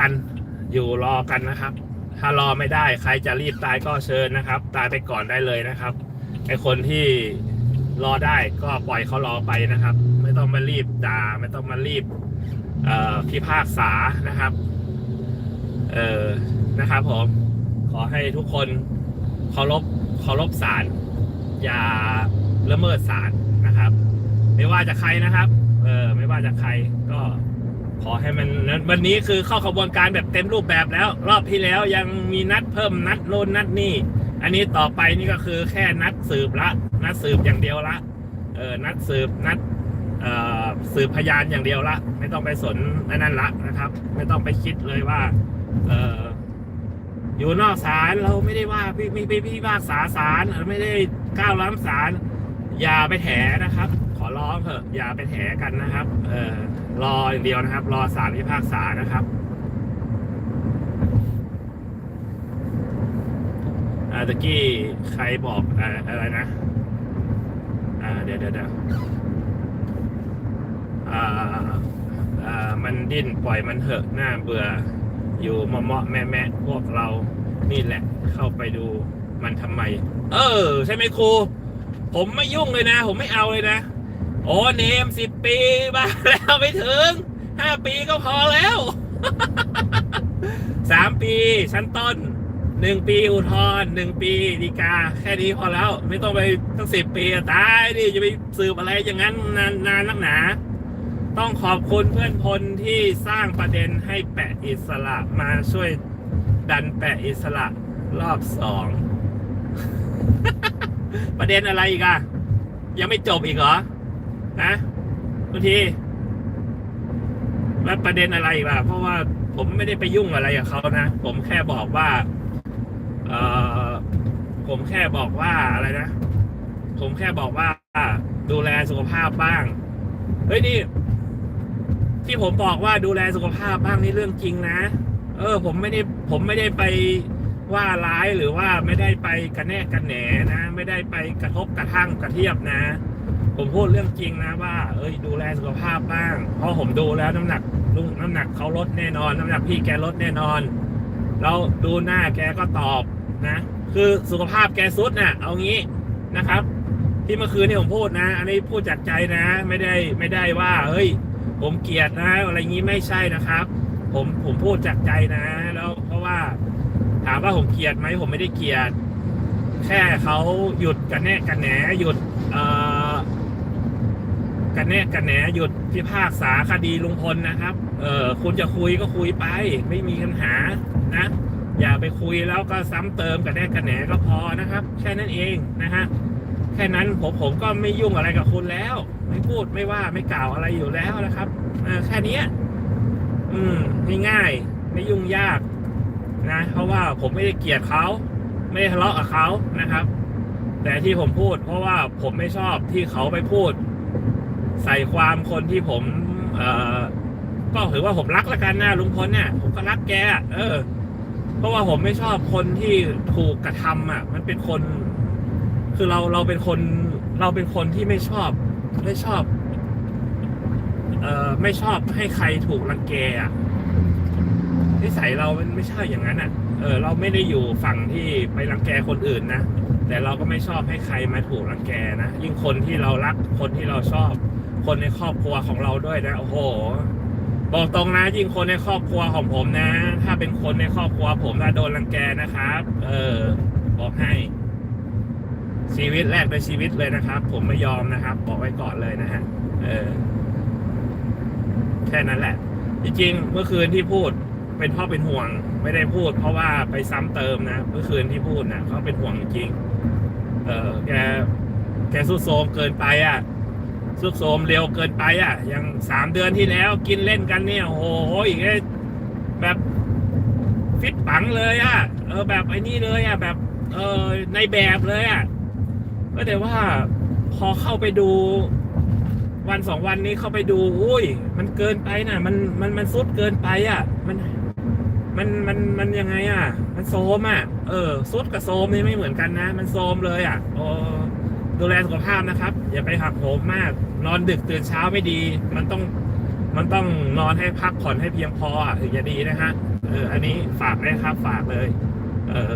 กัน อยู่รอกันนะครับ ถ้ารอไม่ได้ใครจะรีบตายก็เชิญนะครับ ตายไปก่อนได้เลยนะครับไอคนที่รอได้ก็ปล่อยเขารอไปนะครับ ไม่ต้องมารีบด่าไม่ต้องมารีบพิพากษานะครับ เออนะครับผมขอให้ทุกคนเคารพเคารพศาลอย่าละเมิดศาลนะครับ ไม่ว่าจะใครนะครับ เออไม่ว่าจะใครก็ ขอให้มันวันนี้คือเข้าขบวนการแบบเต็มรูปแบบแล้ว รอบที่แล้วยังมีนัดเพิ่มนัดโน่นนัดนี่ อันนี้ต่อไปนี่ก็คือแค่นัดสืบละ นัดสืบอย่างเดียวละเออนัดสืบนัดสืบพยานอย่างเดียวละ ไม่ต้องไปสนอันนั้นละนะครับ ไม่ต้องไปคิดเลยว่าเอออยู่นอกศาลเราไม่ได้ว่าพี่ไม่พี่พี่ว่าษาศาลไม่ได้ก้าวล้ำศาลอย่าไปแถนะครับ ขอร้องเถอะอย่าไปแถกันนะครับ เออ รออย่างเดียวนะครับ รอศาลพิพากษานะครับอาตะกี้ใครบอกอ่าอะไรนะเดี๋ยวเดี๋ยวเดี๋ยวมันดิ้นปล่อยมันเหอะหน้าเบื่อ อยู่เมาะแม่แม่พวกเรานี่แหละ เข้าไปดูมันทำไม เออ ใช่ไหมครู ผมไม่ยุ่งเลยนะ ผมไม่เอาเลยนะ โอ้เนมสิบปีบ้าแล้วไม่ถึงห้าปีก็พอแล้วสามปีชั้นต้นหนึ่งปีอุทธรหนึ่งปีดีกา แค่นี้พอแล้ว ไม่ต้องไปตั้งสิบปีตายดิจะไปสืบอะไรอย่างนั้นนานนานนักหนา ต้องขอบคุณเพื่อนพลที่สร้างประเด็นให้แปะอิสระมาช่วยดันแปะอิสระรอบสอง ประเด็นอะไรอีกอะยังไม่จบอีกเหรอ นะบางทีแล้วประเด็นอะไรอีกล่ะเพราะว่าผมไม่ได้ไปยุ่งอะไรกับเขานะ ผมแค่บอกว่า เออผมแค่บอกว่าอะไรนะ ผมแค่บอกว่า ดูแลสุขภาพบ้าง เฮ้ยนี่ ที่ผมบอกว่าดูแลสุขภาพบ้างนี่เรื่องจริงนะ เออ ผมไม่ได้ ผมไม่ได้ไปว่าร้ายหรือว่าไม่ได้ไปกระแนกกระแหนนะ ไม่ได้ไปกระทบกระทั่งกระเทียบนะ ผมพูดเรื่องจริงนะว่า เอ้ยดูแลสุขภาพบ้าง เพราะผมดูแล้วน้ำหนักลุงน้ำหนักเขาลดแน่นอน น้ำหนักพี่แกลดแน่นอนแล้วดูหน้าแกก็ตอบนะ คือสุขภาพแกสุดน่ะ เอางี้นะครับ ที่เมื่อคืนที่ผมพูดนะ อันนี้พูดจากใจนะ ไม่ได้ไม่ได้ว่า เฮ้ย ผมเกลียดนะ อะไรงี้ไม่ใช่นะครับ ผมผมพูดจากใจนะ แล้วเพราะว่า ถามว่าผมเกลียดไหมผมไม่ได้เกลียด แค่เขาหยุดกันแน่กันแหนหยุดเอ่อ กันแน่กันแหนหยุดพิพากษาคดีลุงพลนะครับ เออคุณจะคุยก็คุยไป ไม่มีปัญหานะ อย่าไปคุยแล้วก็ซ้ำเติมกันแน่กันแหนก็พอนะครับ แค่นั้นเองนะฮะแค่นั้นผมผมก็ไม่ยุ่งอะไรกับคุณแล้ว ไม่พูดไม่ว่าไม่กล่าวอะไรอยู่แล้วนะครับแค่นี้อืมง่ายๆไม่ยุ่งยากนะ เพราะว่าผมไม่ได้เกลียดเขาไม่ได้ทะเลาะกับเขานะครับ แต่ที่ผมพูด เพราะว่าผมไม่ชอบที่เขาไปพูด ใส่ความคนที่ผม เออก็ถือว่าผมรักละกันนะลุงพลเนี่ยผมก็รักแกเออ เพราะว่าผมไม่ชอบคนที่ถูกกระทำอะ มันเป็นคน คือเราเราเป็นคน เราเป็นคนที่ไม่ชอบ ไม่ชอบ เอ่อไม่ชอบให้ใครถูกรังแกอะนิสัยเรามันไม่ใช่อย่างนั้นอะ เออ เราไม่ได้อยู่ฝั่งที่ไปรังแกคนอื่นนะแต่เราก็ไม่ชอบให้ใครมาถูกรังแกนะยิ่งคนที่เรารักคนที่เราชอบ คนในครอบครัวของเราด้วยนะโอ้โห บอกตรงนะยิ่งคนในครอบครัวของผมนะ ถ้าเป็นคนในครอบครัวผมนะโดนรังแกนะครับ เออ บอกให้ ชีวิตแรกในชีวิตเลยนะครับ ผมไม่ยอมนะครับ บอกไว้ก่อนเลยนะฮะเออ แค่นั้นแหละ จริงๆเมื่อคืนที่พูดเป็นพ่อเป็นห่วง ไม่ได้พูด เพราะว่าไปซ้ำเติมนะเมื่อคืนที่พูดนะเขาเป็นห่วงจริง เออแกแกสุดโทมเกินไปอะ สุดโทรมเร็วเกินไปอะ อย่างสามเดือนที่แล้วกินเล่นกันเนี่ยโอ้โหอีกแบบฟิตปังเลยอะเออแบบไอ้นี่เลยอะแบบเออในแบบเลยอะก็แต่ว่าพอเข้าไปดูวันสองวันนี้เข้าไปดู อุ้ย มันเกินไปนะมันมันมันสุดเกินไปอะ มันมันมันมันยังไงอะ มันโซมอะ เออสุดกับโซมนี่ไม่เหมือนกันนะ มันโซมเลยอะโอ้ ดูแลสุขภาพนะครับ อย่าไปหักโหมมาก นอนดึกตื่นเช้าไม่ดี มันต้องมันต้องนอนให้พักผ่อนให้เพียงพอถึงจะดีนะฮะเอออันนี้ฝากเลยครับฝากเลย เออ